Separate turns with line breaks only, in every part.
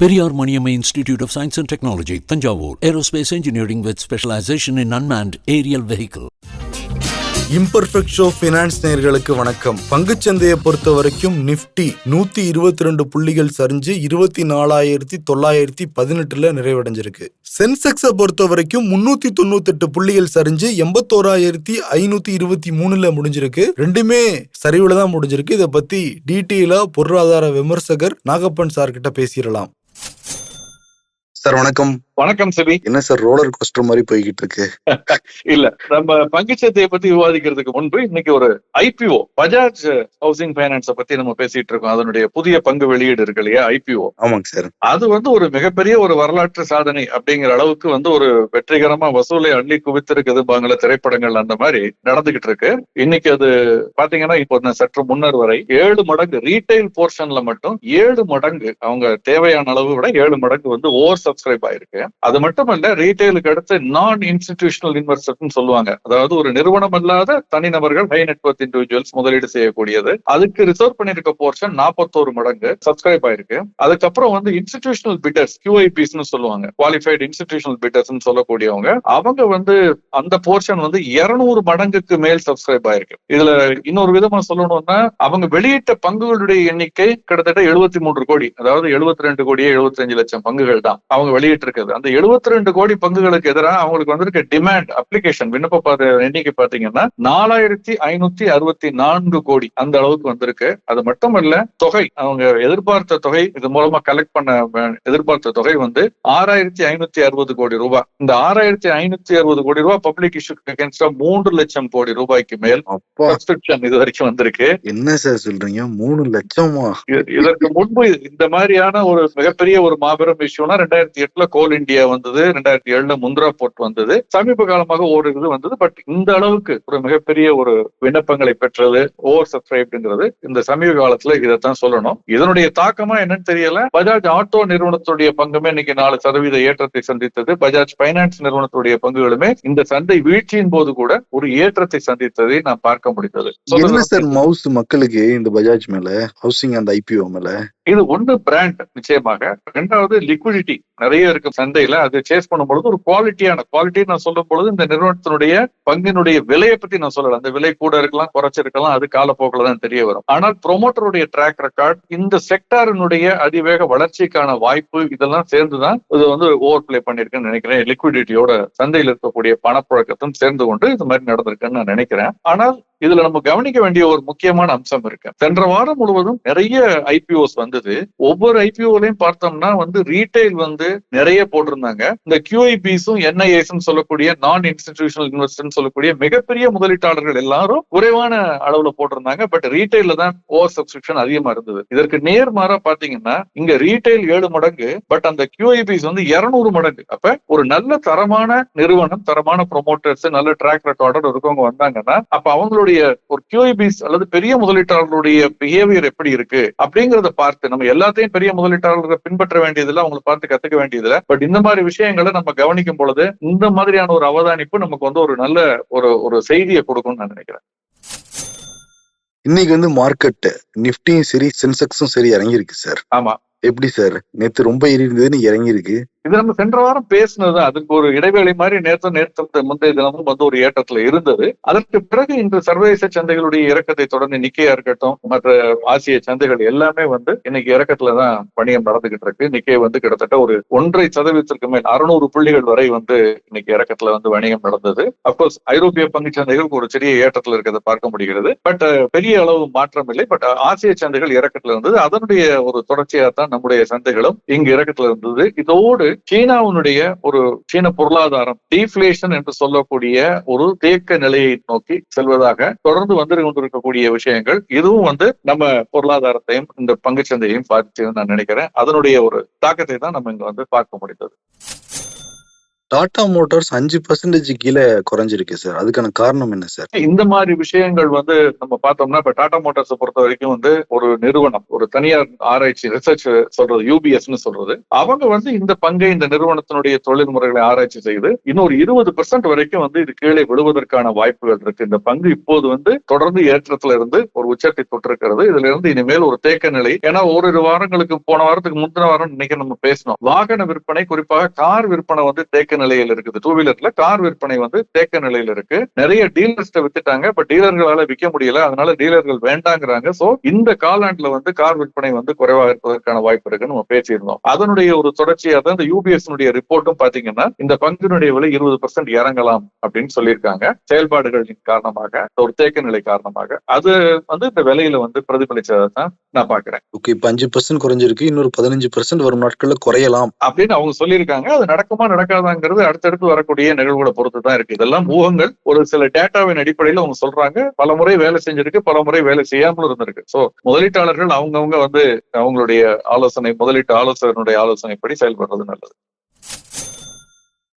Periyar Maniammai institute of science and technology Thanjavur aerospace engineering with specialisation in unmanned aerial vehicle
imperfect show finance நேர்களுக்கு வணக்கம். பங்குச்சந்தையை பொறுத்த வரைக்கும் நிப்டி நூத்தி இருபத்தி ரெண்டு புள்ளிகள் சரிஞ்சு இருபத்தி நாலாயிரத்தி தொள்ளாயிரத்தி பதினெட்டுல நிறைவடைஞ்சிருக்கு. சென்செக்ஸை பொறுத்த வரைக்கும் முன்னூத்தி தொண்ணூத்தெட்டு புள்ளிகள் சரிஞ்சு எண்பத்தோராயிரத்தி ஐநூத்தி இருபத்தி மூணுல முடிஞ்சிருக்கு. ரெண்டுமே சரிவுல தான் முடிஞ்சிருக்கு. இதை பத்தி டீட்டெயிலா பொருளாதார விமர்சகர் நாகப்பன் சார் கிட்ட பேசிடலாம். சார் வணக்கம்.
வணக்கம் சிபி.
என்ன சார் ரோலர் கோஸ்டர் மாதிரி போய்கிட்டு இருக்கு
இல்ல நம்ம பங்குச்சந்தையை பத்தி விவாதிக்கிறதுக்கு முன்பு இன்னைக்கு ஒரு ஐபிஓ பஜாஜ் ஹவுசிங் பைனான்ஸ பத்தி நம்ம பேசிட்டு இருக்கோம். அதனுடைய புதிய பங்கு வெளியீடு இருக்கு இல்லையா ஐபிஓ
ஆமாங்க சார்.
அது வந்து ஒரு மிகப்பெரிய ஒரு வரலாற்று சாதனை அப்படிங்கிற அளவுக்கு வந்து ஒரு வெற்றிகரமா வசூலை அள்ளி குவித்திருக்குது பாங்கள திரைப்படங்கள் அந்த மாதிரி நடந்துகிட்டு இருக்கு இன்னைக்கு அது பாத்தீங்கன்னா இப்போ சற்று முன்னர் வரை ஏழு மடங்கு ரீட்டைல் போர்ஷன்ல மட்டும் ஏழு மடங்கு அவங்க தேவையான அளவு விட ஏழு மடங்கு வந்து ஓவர் சப்ஸ்கிரைப் ஆயிருக்கு. அது மட்டுமல்ல ரீட்டைலுக்கு அடுத்து நான் இன்ஸ்டிடியூஷனல் இன்வெஸ்டர்னு சொல்லுவாங்க. அதாவது ஒரு நிறுவனம் அல்லாத தனிநபர்கள் ஹை நெட்வொர்க் இண்டிவிஜுவல்ஸ் முதலீடு செய்யக்கூடியது. அதுக்கு ரிசர்வ் பண்ணிருக்க போர்ஷன் நாற்பத்தோரு மடங்கு சப்ஸ்கிரைப் ஆயிருக்கு. அதுக்கப்புறம் வந்து இன்ஸ்டிடியூஷனல் பிட்டர்ஸ் கியூஐபிஸ்னு சொல்லுவாங்க. குவாலிஃபைடு இன்ஸ்டிடியூஷனல் பிட்டர்ஸ் சொல்லக்கூடியவங்க. அவங்க வந்து அந்த போர்ஷன் வந்து இருநூறு மடங்குக்கு மேல் சப்ஸ்கிரைப் ஆயிருக்கு. இதுல இன்னொரு விதமா சொல்லணும்னா அவங்க வெளியிட்ட பங்குகளுடைய எண்ணிக்கை கிட்டத்தட்ட எழுபத்தி மூன்று கோடி. அதாவது எழுபத்தி ரெண்டு கோடியே எழுபத்தி அஞ்சு லட்சம் பங்குகள் தான் அவங்க வெளியிட்டு அந்த எழுபத்தி ரெண்டு கோடி பங்குகளுக்கு எதிராக அவங்களுக்கு வந்திருக்க டிமாண்ட் அப்ளிகேஷன் விண்ணப்ப பாத எண்ணிக்கை பாத்தீங்கன்னா நாலாயிரத்தி ஐநூத்தி அறுபத்தி நான்கு கோடி அந்த அளவுக்கு வந்திருக்கு. அது மட்டுமல்ல தொகை அவங்க எதிர்பார்த்த தொகை இது மூலமா கலெக்ட் பண்ண எதிர்பார்த்த தொகை வந்து ஆறாயிரத்தி ஐநூத்தி அறுபது கோடி ரூபாய். இந்த ஆறாயிரத்தி ஐநூத்தி அறுபது கோடி ரூபாய் பப்ளிக் இஷ்யூக்கு அகேன்ஸ்டா மூன்று லட்சம் கோடி ரூபாய்க்கு மேல் சப்ஸ்கிரிப்ஷன் இது வரைக்கும் வந்திருக்கு.
என்ன சார் சொல்றீங்க? மூணு லட்சமா?
இதற்கு முன்பு இந்த மாதிரியான ஒரு மிகப்பெரிய ஒரு மாபெரும் இஷ்யூனா ரெண்டாயிரத்தி எட்டுல கோல் இந்தியா வந்தது ரெண்டாயிரத்தி ஏழுல முந்திரா போர்ட் வந்தது. சமீப காலமாக ஒரு இது வந்தது. பட் இந்த அளவுக்கு ஒரு மிகப்பெரிய ஒரு விண்ணப்பங்களை பெற்றது ஓவர் சப்ஸ்கிரைப்ங்கிறது இந்த சமீப காலத்துல இதைத்தான் சொல்லணும். இதனுடைய தாக்கமா என்னன்னு தெரியல. பஜாஜ் ஆட்டோ நிறுவனத்துடைய பங்குமே இன்னைக்கு நாலு சதவீத ஏற்றத்தை சந்தித்தது. பஜாஜ் பைனான்ஸ் நிறுவனத்துடைய பங்குகளுமே இந்த சந்தை வீழ்ச்சியின் போது கூட ஒரு ஏற்றத்தை சந்தித்ததை நாம் பார்க்க முடிந்தது.
சார் மவுஸ் மக்களுக்கு இந்த பஜாஜ் மேல ஹவுசிங் அந்த ஐபிஓ மேல?
இது ஒன்று பிராண்ட் நிச்சயமாக. ரெண்டாவது லிக்விடிட்டி நிறைய இருக்கு. சந்தையில அது சேஸ் பண்ணும் பொழுது ஒரு குவாலிட்டியான குவாலிட்டி நான் சொல்லும் பொழுது இந்த நிறுவனத்தினுடைய பங்கினுடைய விலையை பத்தி நான் சொல்லல. அந்த விலை கூட இருக்கலாம் குறைச்சிருக்கலாம் அது காலப்போக்கில் தான் தெரிய வரும். ஆனால் ப்ரொமோட்டருடைய ட்ராக் ரெக்கார்ட் இந்த செக்டாரினுடைய அதிவேக வளர்ச்சிக்கான வாய்ப்பு இதெல்லாம் சேர்ந்துதான் இது வந்து ஓவர் பிளே பண்ணிருக்குன்னு நினைக்கிறேன். லிக்விடிட்டியோட சந்தையில் இருக்கக்கூடிய பணப்புழக்கத்தும் சேர்ந்து கொண்டு இது மாதிரி நடந்திருக்குன்னு நான் நினைக்கிறேன். ஆனால் இதுல நம்ம கவனிக்க வேண்டிய ஒரு முக்கியமான அம்சம் இருக்கு. சென்ற வாரம் முழுவதும் நிறைய ஐபிஓஸ் வந்தது. ஒவ்வொரு ஐபிஓலையும் பார்த்தோம்னா வந்து ரீட்டைல் வந்து நிறைய போட்டிருந்தாங்க. இந்த கியூஐபிஸும் என்ஐஏஸும் சொல்லக்கூடிய நான் இன்ஸ்டிடியூஷனல் இன்வெஸ்டர்னு சொல்லக்கூடிய மிகப்பெரிய முதலீட்டாளர்கள் எல்லாரும் குறைவான அளவுல போட்டிருந்தாங்க. பட் ரீட்டைல தான் ஓவர் சப்ஸ்கிரிப்ஷன் அதிகமா இருந்தது. இதற்கு நேர்மாறா பாத்தீங்கன்னா இங்க ரீட்டைல் ஏழு மடங்கு பட் அந்த கியூஐபிஸ் வந்து இருநூறு மடங்கு. அப்ப ஒரு நல்ல தரமான நிறுவனம் தரமான ப்ரொமோட்டர்ஸ் நல்ல ட்ராக் ரெக்கார்டர் இருக்கவங்க வந்தாங்கன்னா அப்ப அவங்களுடைய ஒரு கியூஐபிஸ் அல்லது பெரிய முதலீட்டாளர்களுடைய பிஹேவியர் எப்படி இருக்கு அப்படிங்கறத பார்த்து நம்ம எல்லாத்தையும் பெரிய முதலீட்டாளர்களை பின்பற்ற வேண்டியதில்லை அவங்களை பார்த்து கத்துக்க வேண்டியதில்லை. பட் இந்த மாதிரி விஷயங்களை நம்ம கவனிக்கும் பொழுது இந்த மாதிரியான ஒரு அவதானிப்பு நமக்கு வந்து ஒரு நல்ல ஒரு ஒரு செய்தியை கொடுக்கும்னு நான் நினைக்கிறேன்.
இன்னைக்கு வந்து மார்க்கெட் நிப்டியும் சரி சென்செக்ஸும் சரி இறங்கியிருக்கு சார்
ஆமா.
எப்படி சார் நேத்து ரொம்ப ஏறி இருந்ததுன்னு இறங்கியிருக்கு.
இது நம்ம சென்ற வாரம் பேசினது அதுக்கு ஒரு இடைவேளை மாதிரி நேற்று நேற்று முந்தைய தினமும் வந்து ஒரு ஏற்றத்துல இருந்தது. அதற்கு பிறகு இன்று சர்வதேச சந்தைகளுடைய இறக்கத்தை தொடர்ந்து நிக்கையா இருக்கட்டும் மற்ற ஆசிய சந்தைகள் எல்லாமே வந்து இன்னைக்கு இறக்கத்துல தான் பணியம் நடந்துகிட்டு இருக்கு. நிக்கே வந்து கிட்டத்தட்ட ஒரு ஒன்றரை சதவீதத்திற்கு மேல் அறுநூறு புள்ளிகள் வரை வந்து இன்னைக்கு இறக்கத்துல வந்து வணிகம் நடந்தது. அப்கோர்ஸ் ஐரோப்பிய பங்கு சந்தைகள் ஒரு சிறிய ஏற்றத்துல இருக்கிறத பார்க்க முடிகிறது. பட் பெரிய அளவு மாற்றம் இல்லை. பட் ஆசிய சந்தைகள் இறக்கத்துல இருந்தது. அதனுடைய ஒரு தொடர்ச்சியா தான் நம்முடைய சந்தைகளும் இங்கு இறக்கத்துல இருந்தது. இதோடு சீனாவுடைய ஒரு சீன பொருளாதாரம் டீஃபிளேஷன் என்று சொல்லக்கூடிய ஒரு தேக்க நிலையை நோக்கி செல்வதாக தொடர்ந்து வந்து கொண்டிருக்கக்கூடிய விஷயங்கள் இதுவும் வந்து நம்ம பொருளாதாரத்தையும் இந்த பங்குச்சந்தையும் பாதிச்சு நான் நினைக்கிறேன். அதனுடைய ஒரு தாக்கத்தை தான் நம்ம இங்க வந்து பார்க்க முடிந்தது.
டாடா மோட்டார்ஸ் அஞ்சு பர்சன்டேஜ் கீழே குறைஞ்சிருக்கு சார் அதுக்கான காரணம் என்ன சார்
இந்த மாதிரி விஷயங்கள் வந்து நம்ம பார்த்தோம்னா இப்ப டாடா மோட்டார்ஸ் பொறுத்த வரைக்கும் வந்து ஒரு நிறுவனம் ஒரு தனியார் ஆராய்ச்சி ரிசர்ச் சொல்றது யூபிஎஸ்னு சொல்றது. அவங்க வந்து இந்த பங்கை இந்த நிறுவனத்தினுடைய தொழில் முறைகளை ஆராய்ச்சி செய்து இன்னொரு இருபது பெர்சென்ட் வரைக்கும் வந்து இது கீழே விழுவதற்கான வாய்ப்புகள் இருக்கு. இந்த பங்கு இப்போது வந்து தொடர்ந்து ஏற்றத்துல இருந்து ஒரு உச்சத்தை தொட்டிருக்கிறது. இதுல இருந்து இனிமேல் ஒரு தேக்க நிலை. ஏன்னா ஓரிரு வாரங்களுக்கு போன வாரத்துக்கு முந்தின வாரம் இன்னைக்கு நம்ம பேசணும் வாகன விற்பனை குறிப்பாக கார் விற்பனை வந்து தேக்க நிலையில் இருக்குது. டூ வீலர்ல கார் விற்பனை வந்து தேக்க நிலையில் இருக்கு. நிறைய டீலர்ஸ்ட வித்துட்டாங்க பட் டீலர்களால விற்க முடியல. அதனால டீலர்கள் வேண்டாங்கிறாங்க. சோ இந்த காலாண்டுல வந்து கார் விற்பனை வந்து குறைவாக இருப்பதற்கான வாய்ப்பு இருக்குன்னு நம்ம பேசியிருந்தோம். அதனுடைய ஒரு தொடர்ச்சியா தான் இந்த யூபிஎஸ் ரிப்போர்ட்டும் பாத்தீங்கன்னா இந்த பங்கினுடைய விலை இருபது பர்சன்ட் இறங்கலாம் அப்படின்னு சொல்லியிருக்காங்க. செயல்பாடுகளின் காரணமாக ஒரு தேக்க நிலை காரணமாக. அது வந்து இந்த விலையில வந்து பிரதிபலிச்சதை தான் நான் பாக்குறேன்
ஓகே இப்ப அஞ்சு பர்சன்ட் குறைஞ்சிருக்கு. இன்னொரு பதினஞ்சு பர்சன்ட் வரும் நாட்கள்ல குறையலாம்.
அப்படின்னு அவங்க சொல்லியிருக்காங்க. அது நடக்குமா அப்படிங்கிறது அடுத்தடுத்து வரக்கூடிய நிகழ்வுகளை பொறுத்து தான் இருக்கு. இதெல்லாம் ஊகங்கள். ஒரு சில டேட்டாவின் அடிப்படையில் அவங்க சொல்றாங்க. பல முறை வேலை செஞ்சிருக்கு பல முறை வேலை செய்யாமல் இருந்திருக்கு. சோ முதலீட்டாளர்கள் அவங்கவுங்க வந்து அவங்களுடைய ஆலோசனை முதலீட்டு ஆலோசகனுடைய ஆலோசனைப்படி செயல்படுறது நல்லது.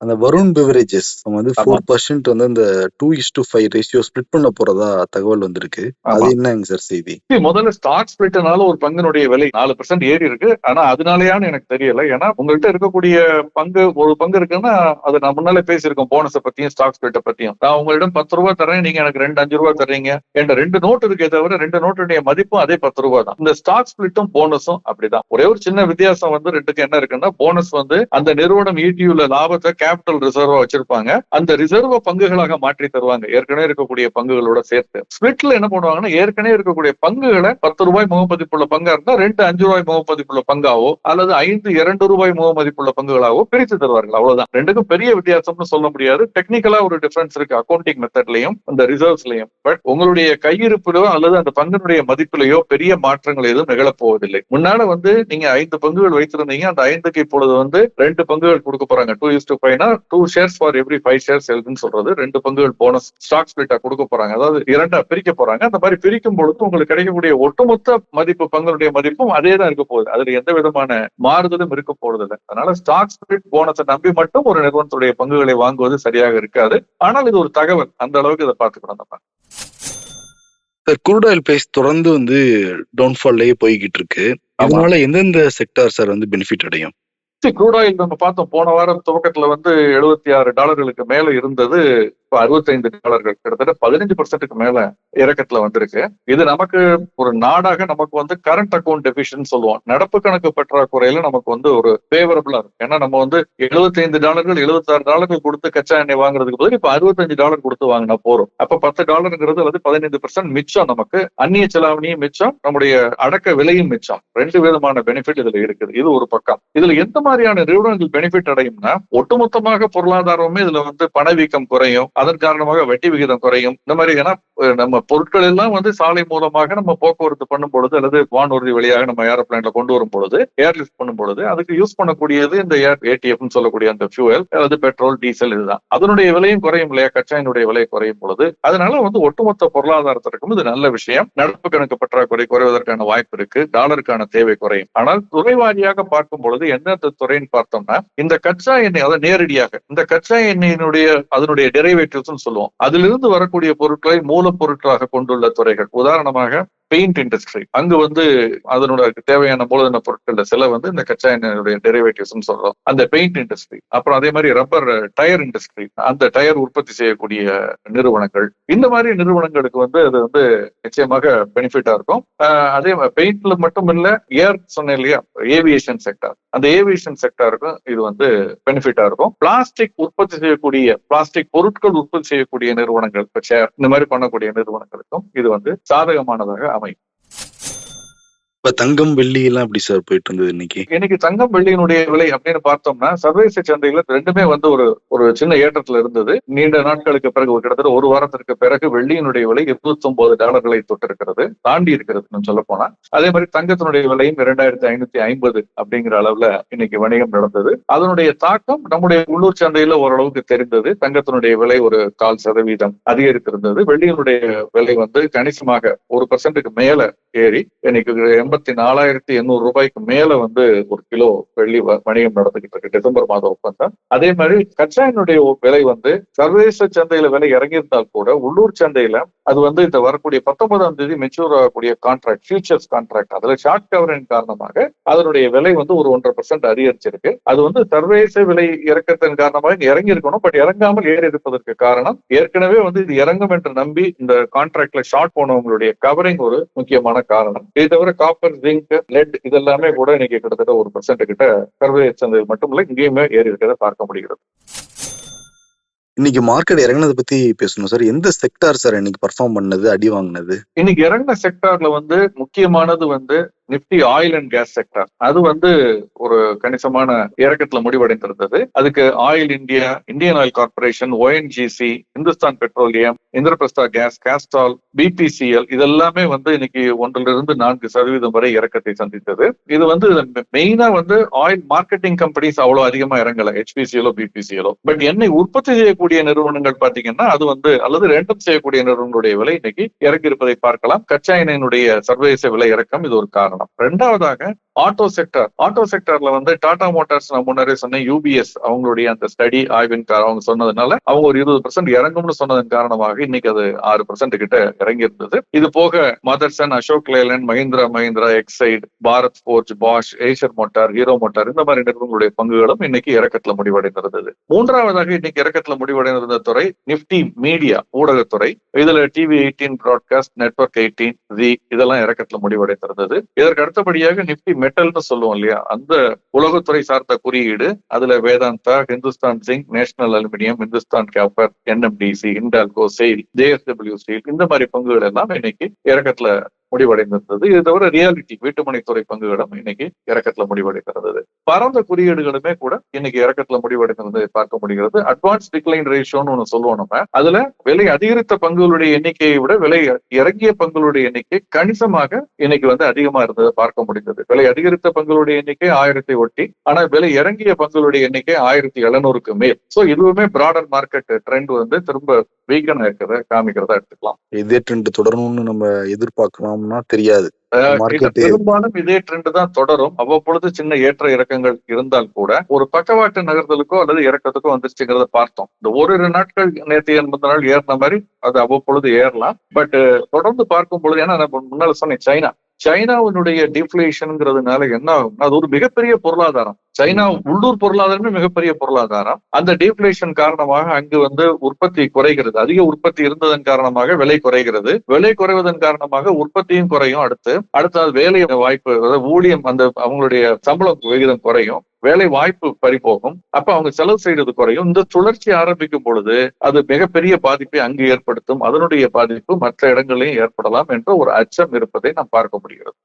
அந்த வருண் பிவரேஜஸ் வந்து
ஆமா.
ஃபோர் பர்சன்ட் வந்து அந்த two is to five ratio split பண்ண போறதா தகவல் வந்திருக்கு. அது. என்னங்க சார் செய்தி?
முதல்ல ஸ்டாக் ஸ்பிளிட்னால ஒரு பங்கினுடைய விலை நாலு பர்சன்ட் ஏறி இருக்கு. ஆனா அதனாலயான்னு எனக்கு தெரியல. ஏன்னா உங்கள்கிட்ட இருக்கக்கூடிய பங்கு ஒரு பங்கு இருக்குன்னா அது நான் முன்னாலே பேசியிருக்கோம் போனஸை பத்தியும் ஸ்டாக் ஸ்பிளிட்டை பத்தியும். நான் உங்களிடம் பத்து ரூபாய் தரேன் நீங்க எனக்கு ரெண்டு அஞ்சு ரூபாய் தர்றீங்க. என்ற ரெண்டு நோட்டு இருக்கே தவிர ரெண்டு நோட்டுடைய மதிப்பும் அதே பத்து ரூபாய் தான். இந்த ஸ்டாக் ஸ்பிளிட்டும் போனஸும் அப்படிதான். ஒரே ஒரு சின்ன வித்தியாசம் வந்து ரெண்டுக்கு என்ன இருக்குன்னா போனஸ் வந்து அந்த நிறுவனம் ஈட்டியுள்ள லாபத்தை கேபிட்டல் ரிசர்வா வச்சிருப்பாங்க. அந்த ரிசர்வ பங்குகளாக மாற்றி தருவாங்க. ஏற்கனவே இருக்கக்கூடிய பங்குகளோட சேர்த்து. ஸ்பிளிட்ல என்ன பண்ணுவாங்கன்னா ஏற்கனவே இருக்கக்கூடிய பங்குகளை பத்து ரூபாய் முகமதிப்புள்ள பங்கா இருந்தா ரெண்டு அஞ்சு ரூபாய் முகமதிப்புள்ள பங்காவோ அல்லது ஐந்து இரண்டு ரூபாய் முகமதிப்புள்ள பங்குகளாவோ பிரித்து தருவார்கள். அவ்வளவுதான். ரெண்டுக்கும் பெரிய வித்தியாசம்னு சொல்ல முடியாது. டெக்னிக்கலா ஒரு டிஃபரன்ஸ் இருக்கு அக்கௌண்டிங் மெத்தட்லயும் அந்த ரிசர்வ்ஸ்லயும் பட் உங்களுடைய கையிருப்பிலோ அல்லது அந்த பங்கினுடைய மதிப்பிலேயோ பெரிய மாற்றங்கள் எதுவும் நிகழப்போவதில்லை. முன்னால வந்து நீங்க ஐந்து பங்குகள் வைத்திருந்தீங்க. அந்த ஐந்துக்கு இப்பொழுது வந்து ரெண்டு பங்குகள் கொடுக்க போறாங்க. Two is two ஃபைவ்னா two shares for every five shares எழுதுன்னு சொல்றது ரெண்டு பங்குகள் போனஸ் ஸ்டாக் ஸ்பிளிட்டா கொடுக்க போறாங்க. அதாவது இரண்டா பிரிக்க போறாங்க. அந்த மாதிரி பிரிக்கும் பொழுது உங்களுக்கு கிடைக்கக்கூடிய ஒட்டுமொத்த மதிப்பு பங்களுடைய மதிப்பும் அதே தான் இருக்க போகுது. அதுல எந்த விதமான மாறுதலும் இருக்க போறது இல்லை அதனால ஸ்டாக் ஸ்பிளிட் போனஸை நம்பி மட்டும் ஒரு நிறுவனத்துடைய பங்குகளை வாங்குவது சரியாக இருக்காது. ஆனால் இது ஒரு தகவல். அந்த அளவுக்கு இதை பார்த்துக்கணும் நம்ம.
சார் குரூட் ஆயில் பிரைஸ் தொடர்ந்து வந்து டவுன்ஃபால்லையே போய்கிட்டு இருக்கு. இதனால எந்தெந்த செக்டார் சார் வந்து பெனிஃபிட் அடையும்?
க்ரூட் ஆயில் நம்ம பார்த்தோம். போன வாரம் துவக்கத்துல வந்து எழுபத்தி ஆறு டாலர்களுக்கு மேல இருந்தது. இப்ப அறுபத்தைந்து டாலர்கள் கிட்டத்தட்ட பதினஞ்சு பர்சன்ட்டுக்கு மேல இறக்கத்துல வந்திருக்கு. இது நமக்கு ஒரு நாடாக நமக்கு வந்து கரண்ட் அக்கௌண்ட் டெபிஷன் சொல்லுவோம். நடப்பு கணக்கு பற்றாக்குறையில நமக்கு வந்து ஒரு ஃபேவரபிளா இருக்கும். ஏன்னா நம்ம வந்து எழுபத்தைந்து டாலர்கள் எழுபத்தாறு டாலர்கள் கொடுத்து கச்சா எண்ணெய் வாங்குறதுக்கு பதில் இப்ப அறுபத்தஞ்சு டாலர் கொடுத்து வாங்கினா போறோம் அப்ப பத்து டாலருங்கிறது வந்து பதினைந்து பர்சன்ட் மிச்சம் நமக்கு. அந்நிய செலாவணியும் மிச்சம் நம்முடைய அடக்க விலையும் மிச்சம். ரெண்டு விதமான பெனிஃபிட் இதுல இருக்குது. இது ஒரு பக்கம். இதுல எந்த மாதிரியான நிறுவனங்கள் பெனிஃபிட் அடையும்னா ஒட்டுமொத்தமாக பொருளாதாரமே இதுல வந்து பணவீக்கம் குறையும். அதன் காரணமாக வட்டி விகிதம் குறையும். இந்த மாதிரி ஏன்னா நம்ம பொருட்கள் எல்லாம் வந்து சாலை மூலமாக நம்ம போக்குவரத்து பண்ணும் பொழுது அல்லது வானூர்தி வழியாக நம்ம ஏரோப்ளைன்ல கொண்டு வரும் பொழுது ஏர்லிஃப்ட் பண்ணும் பொழுது அதுக்கு யூஸ் பண்ணக்கூடியது இந்த ஏர் ஏடிஎஃப் சொல்லக்கூடிய அந்த ஃபியூவல் அல்லது பெட்ரோல் டீசல் இதுதான். அதனுடைய விலையும் குறையும் இல்லையா? கச்சாயினுடைய விலை குறையும் பொழுது அதனால வந்து ஒட்டுமொத்த பொருளாதாரத்திற்கும் இது நல்ல விஷயம். நடப்பு கணக்கு பற்றாக்குறை குறைவதற்கான வாய்ப்பு இருக்கு. டாலருக்கான தேவை குறையும். ஆனால் துறை வாரியாக பார்க்கும் பொழுது எந்தெந்த துறைன்னு பார்த்தோம்னா இந்த கச்சா எண்ணெய் அதாவது நேரடியாக இந்த கச்சா எண்ணெயினுடைய அதனுடைய டெரிவேட்டிவ்ஸ் சொல்லுவோம். அதிலிருந்து வரக்கூடிய பொருட்களை மூலப்பொருட்களாக கொண்டுள்ள துறைகள். உதாரணமாக பெயிண்ட் இண்டஸ்ட்ரி அங்கு வந்து அதனோட தேவையான மூலதன பொருட்கள சில வந்து இந்த கச்சா எண்ணெயுடைய டெரிவேட்டிவ்ஸ் சொல்றோம். அந்த பெயிண்ட் இண்டஸ்ட்ரி அப்புறம் அதே மாதிரி ரப்பர் டயர் இண்டஸ்ட்ரி அந்த டயர் உற்பத்தி செய்யக்கூடிய நிறுவனங்கள். இந்த மாதிரி நிறுவனங்களுக்கு வந்து அது வந்து நிச்சயமாக பெனிஃபிட்டா இருக்கும். அதே பெயிண்ட்ல மட்டும் இல்ல ஏர் சொன்னேன் இல்லையா? ஏவியேஷன் செக்டார் அந்த ஏவியேஷன் செக்டருக்கும் இது வந்து பெனிஃபிட்டா இருக்கும். பிளாஸ்டிக் உற்பத்தி செய்யக்கூடிய பிளாஸ்டிக் பொருட்கள் உற்பத்தி செய்யக்கூடிய நிறுவனங்கள் சேர் இந்த மாதிரி பண்ணக்கூடிய நிறுவனங்களுக்கும் இது வந்து சாதகமானதாக probably
இப்ப தங்கம் வெள்ளி எல்லாம் எப்படி சார் போயிட்டு இருந்தது இன்னைக்கு?
இன்னைக்கு தங்கம் வெள்ளியினுடைய விலை அப்படின்னு பார்த்தோம்னா சர்வதேச சந்தையில ரெண்டுமே வந்து ஒரு ஒரு சின்ன ஏற்றத்துல இருந்தது. நீண்ட நாட்களுக்கு பிறகு ஒரு கிட்டத்தட்ட ஒரு வாரத்திற்கு பிறகு வெள்ளியினுடைய விலை இருபத்தி ஒன்பது டாலர்களை தொட்டிருக்கிறது தாண்டி இருக்கிறது சொல்ல போனா. அதே மாதிரி தங்கத்தினுடைய விலையும் இரண்டாயிரத்தி ஐநூத்தி ஐம்பது அப்படிங்கிற அளவுல இன்னைக்கு வணிகம் நடந்தது. அதனுடைய தாக்கம் நம்முடைய உள்ளூர் சந்தையில ஓரளவுக்கு தெரிந்தது. தங்கத்தினுடைய விலை ஒரு கால் சதவீதம் அதிகரித்திருந்தது. வெள்ளியினுடைய விலை வந்து கணிசமாக ஒரு பர்சன்ட்டுக்கு மேல ஏறி இன்னைக்கு ஐம்பத்தி நாலாயிரத்தி எண்ணூறு ரூபாய்க்கு மேல வந்து ஒரு கிலோ வெள்ளி வணிகம் நடந்துகிட்டு இருக்கு. டிசம்பர் மாத ஒப்பந்தம். அதே மாதிரி கச்சா விலை வந்து சர்வதேச சந்தையில விலை இறங்கியிருந்தால் கூட உள்ளூர் சந்தையில அது வந்து இந்த வரக்கூடிய பத்தொன்பதாம் தேதி மெச்சூர் ஆகக்கூடிய கான்ட்ராக்ட் ஃபியூச்சர்ஸ் கான்ட்ராக்ட் அதுல ஷார்ட் கவரின் காரணமாக அதனுடைய விலை வந்து ஒரு ஒன்றரை பர்சன்ட் அதிகரிச்சிருக்கு. அது வந்து சர்வதேச விலை இறக்கத்தின் காரணமாக இறங்கி இருக்கணும் பட் இறங்காமல் ஏறி இருப்பதற்கு காரணம் ஏற்கனவே வந்து இது இறங்கும் என்று நம்பி இந்த கான்ட்ராக்ட்ல ஷார்ட் போனவங்களுடைய கவரிங் ஒரு முக்கியமான காரணம். இதை தவிர காப்பர் ஜிங்க் லெட் இதெல்லாமே கூட இன்னைக்கு கிட்டத்தட்ட ஒரு பர்சன்ட் கிட்ட சர்வதேச சந்தையில் மட்டும் இல்ல இங்கேயுமே ஏறி இருக்கிறத பார்க்க முடிகிறது.
இன்னைக்கு மார்க்கெட் இறங்குனதை பத்தி பேசணும் சார் எந்த செக்டார் சார் இன்னைக்கு பர்ஃபார்ம் பண்ணது அடி வாங்கினது?
இன்னைக்கு இறங்கின செக்டார்ல வந்து முக்கியமானது வந்து nifty oil and gas sector. அது வந்து ஒரு கணிசமான இறக்கத்துல முடிவடைந்திருந்தது. அதுக்கு oil India Indian oil corporation ONGC Hindustan petroleum Indraprastha gas Castrol BPCL இதெல்லாமே வந்து இன்னைக்கு ஒன்றிலிருந்து நான்கு சதவீதம் வரை இறக்கத்தை சந்தித்தது. இது வந்து மெயினா வந்து ஆயில் மார்க்கெட்டிங் கம்பெனிஸ் அவ்வளவு அதிகமா இறங்கல. ஹெச்பிசிஎலோ பிபிசிஎலோ பட் எண்ணெய் உற்பத்தி செய்யக்கூடிய நிறுவனங்கள் பாத்தீங்கன்னா அது வந்து அல்லது ரெண்டும் செய்யக்கூடிய நிறுவனங்களுடைய விலை இன்னைக்கு இறங்கி இருப்பதை பார்க்கலாம். கச்சா எண்ணெயினுடைய சர்வதேச விலை இறக்கம் இது ஒரு காரணம். ரெண்டாவதாக ஆட்டோ செக்டர் ஆட்டோ செக்டர்ல வந்து டாடா மோட்டார்ஸ் நான் முன்னரே சொன்னேன் யூபிஎஸ் அவங்களுடைய அந்த ஸ்டடி ஆய்வின் அவங்க சொன்னதுனால அவங்க ஒரு இருபது பர்சன்ட் இறங்கும்னு சொன்னதன் காரணமாக இன்னைக்கு அது ஆறு பர்சன்ட் கிட்ட இறங்கி இருந்தது இது போக Motherson Ashok Leyland Mahindra Mahindra Exide Bharat Forge Bosch Eicher motor Hero motor இந்த மாதிரி நிறுவனங்களுடைய பங்குகளும் இன்னைக்கு இறக்கத்துல முடிவடைந்திருந்தது. மூன்றாவதாக இன்னைக்கு இறக்கத்துல முடிவடைந்திருந்த துறை நிப்டி மீடியா ஊடகத்துறை. இதுல TV eighteen broadcast network eighteen Zee இதெல்லாம் இறக்கத்துல முடிவடைந்திருந்தது. இதற்கு அடுத்தபடியாக நிப்டி மெட்டல்னு சொல்லுவோம் இல்லையா? அந்த உலகத்துறை சார்ந்த குறியீடு அதுல Vedanta Hindustan zinc national aluminium Hindustan copper NMDC Hindalco SAIL JSW steel இந்த மாதிரி பங்குகள் எல்லாம் இன்னைக்கு இறக்கத்துல முடிவடைந்திருந்தது. இது தவிர ரியாலிட்டி வீட்டுமனைத்துறை பங்குகளும் இன்னைக்கு இறக்கத்துல முடிவடைந்திருந்தது. பரந்த குறியீடுகளுமே கூட இன்னைக்கு இறக்கத்துல முடிவடைந்திருந்தது பார்க்க முடிகிறது. அட்வான்ஸ் டிக்ளைன் ரேஷியோன்னு ஒன்று சொல்லுவோம் நம்ம. அதுல விலை அதிகரித்த பங்குகளுடைய எண்ணிக்கையை விட விலை இறங்கிய பங்குகளுடைய எண்ணிக்கை கணிசமாக இன்னைக்கு வந்து அதிகமா இருந்ததை பார்க்க முடிந்தது. விலை அதிகரித்த பங்குகளுடைய எண்ணிக்கை ஆயிரத்தை ஒட்டி ஆனா விலை இறங்கிய பங்குகளுடைய எண்ணிக்கை ஆயிரத்தி எழுநூறுக்கு மேல். சோ இதுவுமே பிராடர் மார்க்கெட் ட்ரெண்ட் வந்து திரும்ப வீக்கனா இருக்கிறத காமிக்கிறதா எடுத்துக்கலாம்.
இதே ட்ரெண்ட் தொடரணும்னு நம்ம எதிர்பார்க்கலாம்னா தெரியாது.
பெரும்பாலும் இதே ட்ரெண்ட் தான் தொடரும். அவ்வப்பொழுது சின்ன ஏற்ற இறக்கங்கள் இருந்தால் கூட ஒரு பக்கவாட்டு நகர்தலுக்கோ அல்லது இறக்கத்துக்கோ வந்துருச்சுங்கிறத பார்த்தோம். இந்த ஓரிரு நாட்கள் நேற்று எண்பது நாள் ஏறின மாதிரி அது அவ்வப்பொழுது ஏறலாம். பட் தொடர்ந்து பார்க்கும் பொழுது ஏன்னா நான் முன்னால சொன்னேன் சைனா. சைனாவினுடைய டிஃப்ளேஷன்ங்கிறதுனால என்ன ஆகும்னா அது ஒரு மிகப்பெரிய பொருளாதாரம். சைனா உள்ளூர் பொருளாதாரமே மிகப்பெரிய பொருளாதாரம். அந்த டீஃப்ளேஷன் காரணமாக அங்கு வந்து உற்பத்தி குறைகிறது. அதிக உற்பத்தி இருந்ததன் காரணமாக விலை குறைகிறது. விலை குறைவதன் காரணமாக உற்பத்தியும் குறையும். அடுத்து அடுத்து அது வேலை வாய்ப்பு ஊழியம் அந்த அவங்களுடைய சம்பளம் விகிதம் குறையும். வேலை வாய்ப்பு பறிபோகும். அப்ப அவங்க செலவு செய்யறது குறையும். இந்த சுழற்சி ஆரம்பிக்கும் பொழுது அது மிகப்பெரிய பாதிப்பை அங்கு ஏற்படுத்தும். அதனுடைய பாதிப்பு மற்ற இடங்களிலும் ஏற்படலாம் என்ற ஒரு அச்சம் இருப்பதை நாம் பார்க்க முடிகிறது.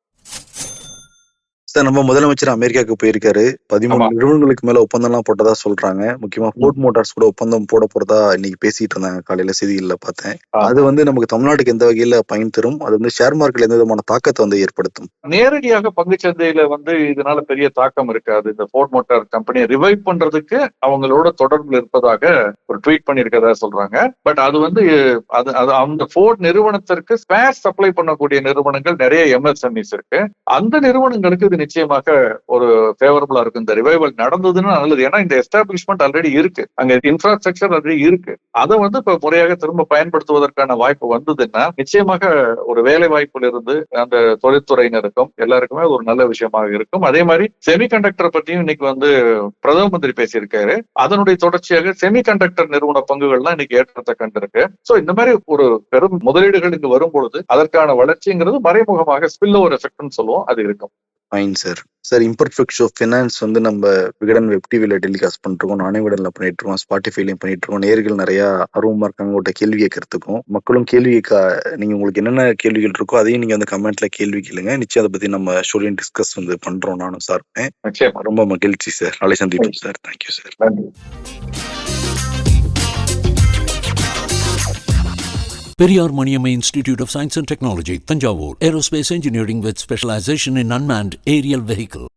சார் நம்ம முதலமைச்சர் அமெரிக்காவுக்கு போயிருக்காரு. பதிமூணு. நிறுவனங்களுக்கு மேல ஒப்பந்தம் எல்லாம் போட்டதா சொல்றாங்க. முக்கியமா ஃபோர்ட் மோட்டார்ஸ் கூட ஒப்பந்தம் போட போறதா இன்னைக்கு பேசிட்டு இருந்தாங்க. காலையில செய்திகள்ல பார்த்தேன். அது வந்து நமக்கு தமிழ்நாட்டுக்கு எந்த வகையில பயன் தரும்? அது வந்து ஷேர் மார்க்கெட்ல எந்த விதமான தாக்கத்தை வந்து ஏற்படுத்தும்?
நேரடியாக பங்குச் சந்தையில வந்து இதனால பெரிய தாக்கம் இருக்காது. இந்த ஃபோர்ட் மோட்டார் கம்பெனியை ரிவைவ் பண்றதுக்கு அவங்களோட தொடர்புல இருப்பதாக ஒரு ட்வீட் பண்ணியிருக்கதா சொல்றாங்க. பட் அது வந்து அது அது அந்த ஃபோர்ட் நிறுவனத்திற்கு ஸ்பேர் சப்ளை பண்ணக்கூடிய நிறுவனங்கள் நிறைய எம்எஸ்எம்இஸ் இருக்கு. அந்த நிறுவனங்களுக்கு இது நிச்சயமாக ஒரு ஃபேவரபுளா இருக்கும். இந்த ரிவைவல் நடந்ததுன்னா நல்லது. ஏன்னா இந்த எஸ்டாப்ளிஷ்மெண்ட் ஆல்ரெடி இருக்கு. அங்க இன்ஃப்ராஸ்ட்ரக்சர் ஆல்ரெடி இருக்கு. அதை வந்து இப்ப முறையாக திரும்ப பயன்படுத்துவதற்கான வாய்ப்பு வந்ததுன்னா நிச்சயமாக ஒரு வேலை வாய்ப்புல இருந்து அந்த தொழில்துறையினருக்கும் எல்லாருக்குமே ஒரு நல்ல விஷயமாக இருக்கும். அதே மாதிரி செமிகண்டக்டர் பத்தியும் இன்னைக்கு வந்து பிரதம மந்திரி பேசியிருக்காரு. அதனுடைய தொடர்ச்சியாக செமிகண்டக்டர் நிறுவன பங்குகள்லாம் இன்னைக்கு ஏற்றத்தை கண்டிருக்கு சோ இந்த மாதிரி ஒரு பெரும் முதலீடுகள் இங்கு வரும் பொழுது அதற்கான வளர்ச்சிங்கிறது மறைமுகமாக ஸ்பில் ஓவர் எஃபெக்ட்னு சொல்லுவோம். அது இருக்கும்.
Fine sir sir imperfect show finance வந்து நம்ம விகடன் வெப் டிவில டெலிகாஸ்ட் பண்ணிருக்கோம் நானே விகடன்ல பண்ணிட்டு இருக்கோம் ஸ்பாட்டிஃபைலையும் பண்ணிட்டு இருக்கோம் நேர்கள் நிறைய ஆர்வமா இருக்காங்க உங்கள்கிட்ட கேள்வி கேட்கறதுக்கும். மக்களும் கேள்வி கேட்க நீங்க உங்களுக்கு என்னென்ன கேள்விகள் இருக்கோ அதையும் நீங்க அந்த கமெண்ட்ல கேள்வி கேளுங்க. நிச்சயம் அதை பத்தி நம்ம ஷோலையும் டிஸ்கஸ் வந்து பண்றோம். நானும் சார் ரொம்ப மகிழ்ச்சி சார் நாளை சந்திப்போம் sir thank you sir
நன்றி
Periyar Maniamma Institute of Science and Technology, Tanjavur. Aerospace engineering with specialization in unmanned aerial vehicle.